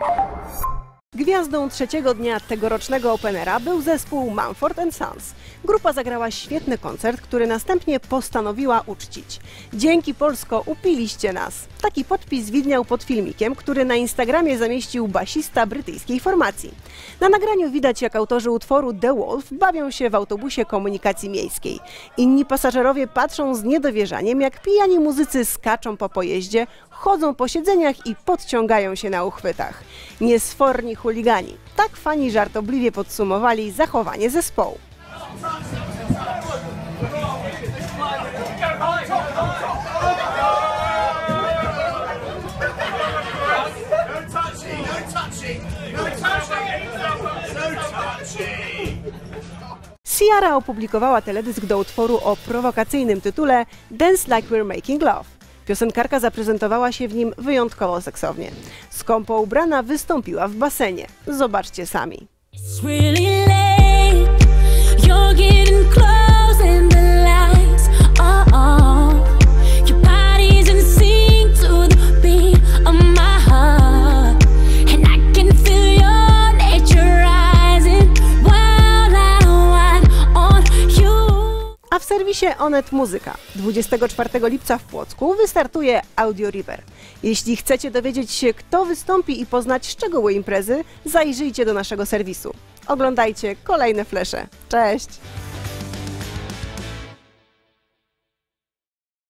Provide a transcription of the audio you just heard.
Thank you. Gwiazdą trzeciego dnia tegorocznego Openera był zespół Mumford Sons. Grupa zagrała świetny koncert, który następnie postanowiła uczcić. Dzięki Polsko upiliście nas. Taki podpis widniał pod filmikiem, który na Instagramie zamieścił basista brytyjskiej formacji. Na nagraniu widać, jak autorzy utworu The Wolf bawią się w autobusie komunikacji miejskiej. Inni pasażerowie patrzą z niedowierzaniem, jak pijani muzycy skaczą po pojeździe, chodzą po siedzeniach i podciągają się na uchwytach. Niesforni chuligani. Tak fani żartobliwie podsumowali zachowanie zespołu. Ciara opublikowała teledysk do utworu o prowokacyjnym tytule Dance Like We're Making Love. Piosenkarka zaprezentowała się w nim wyjątkowo seksownie. Skąpo ubrana wystąpiła w basenie. Zobaczcie sami. Serwisie Onet Muzyka 24 lipca w Płocku wystartuje Audio River. Jeśli chcecie dowiedzieć się, kto wystąpi i poznać szczegóły imprezy, zajrzyjcie do naszego serwisu. Oglądajcie kolejne flesze. Cześć!